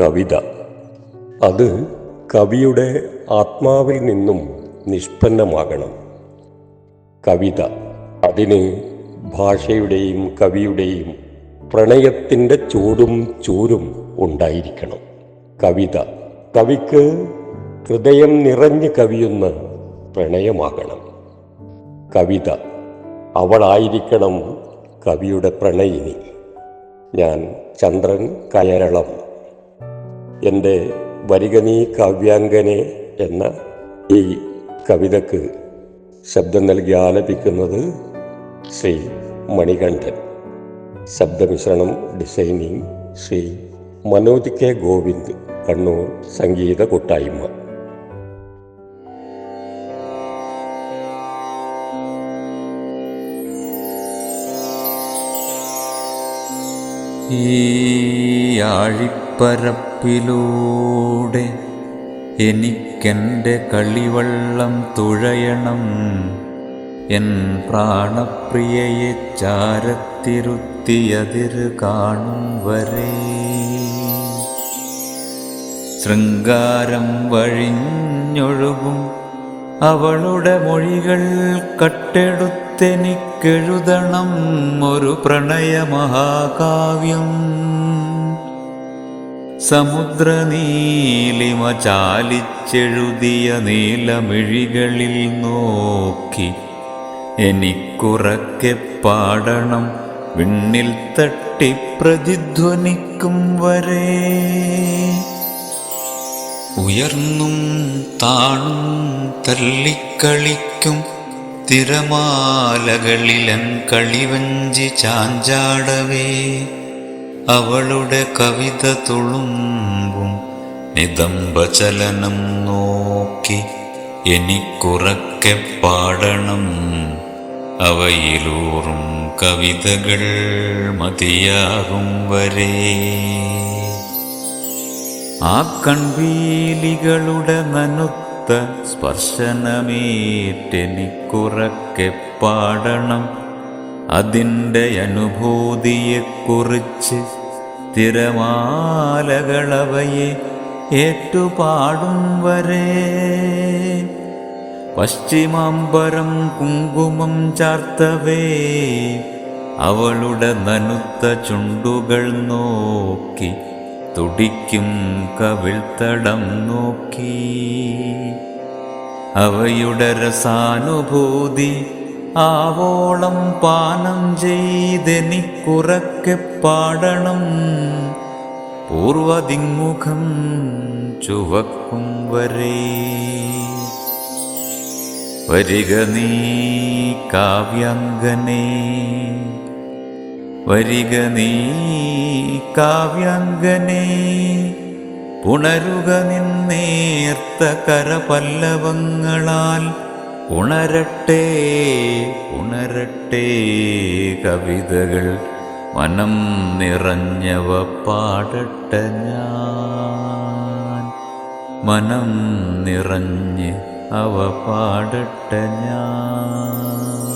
കവിത. അത് കവിയുടെ ആത്മാവിൽ നിന്നും നിഷ്പന്നമാകണം. കവിത അതിന് ഭാഷയുടെയും കവിയുടെയും പ്രണയത്തിന്റെ ചൂടും ചൂരും ഉണ്ടായിരിക്കണം. കവിത കവിക്ക് ഹൃദയം നിറഞ്ഞ് കവിയുന്ന പ്രണയമാകണം. കവിത അവളായിരിക്കണം കവിയുടെ പ്രണയിനി. ഞാൻ ചന്ദ്രൻ കയരളം. എന്റെ വരിക നീ കാവ്യാങ്കനെ എന്ന ഈ കവിതക്ക് ശബ്ദം നൽകി ആലപിക്കുന്നത് ശ്രീ മണികണ്ഠൻ. ശബ്ദമിശ്രണം ഡിസൈനിങ് ശ്രീ മനോജ് കെ ഗോവിന്ദ് കണ്ണൂർ സംഗീത കൂട്ടായ്മ. ഈ ആഴിപ്പരപ്പിലൂടെ എനിക്കെന്റെ കളിവള്ളം തുഴയണം. എൻ പ്രാണപ്രിയയെ ചാരത്തിരുത്തിയതിർ കാണും വരെ. ശൃംഗാരം വഴിഞ്ഞൊഴുകും അവളുടെ മൊഴികൾ കട്ടെടുത്തെനിക്കെഴുതണം. ഒരു പ്രണയമഹാകാവ്യം. സമുദ്രനീലിമ ചാലിച്ചെഴുതിയ നീലമിഴികളിൽ നോക്കി. എനിക്കുറക്കെ പാടണം വിണ്ണിൽ തട്ടി പ്രതിധ്വനിക്കും വരെ. ഉയർന്നും താണും തള്ളിക്കളിക്കും തിരമാലകളിലൻ കളിവഞ്ചി ചാഞ്ചാടവേ. അവളുടെ കവിത തുളുമ്പും നിതംബചലനം നോക്കി എനിക്കുറക്കെ പാടണം. അവയിലൂറും കവിതകൾ മതിയാകും വരെ. ആ കൺവീലികളുടെ നനുത്ത സ്പർശനമേറ്റെനിക്കുറക്കെ പാടണം. അതിന്റെ അനുഭൂതിയെക്കുറിച്ച് തിരമാലകളവയെ ഏറ്റുപാടും വരെ. പശ്ചിമാംബരം കുങ്കുമം ചാർത്തവേ അവളുടെ നനുത്ത ചുണ്ടുകൾ നോക്കി തുടിക്കും കവിൾത്തടം നോക്കി. അവയുടെ രസാനുഭൂതി ആവോളം പാനം ചെയ്തെനിക്കുറക്കെ പാടണം. പൂർവതിമുഖം ചുവക്കും വരെ. വരിക നീ കാവ്യാങ്കനേ. വരിക നീ കാവ്യാങ്കനേ. പുണരുക നിന്നേർത്ത കരപല്ലവങ്ങളാൽ ഉണരട്ടെ ഉണരട്ടെ കവിതകൾ. മനം നിറഞ്ഞവ പാടട്ടെ ഞാൻ. മനം നിറഞ്ഞ് അവ പാടട്ടെ ഞാൻ.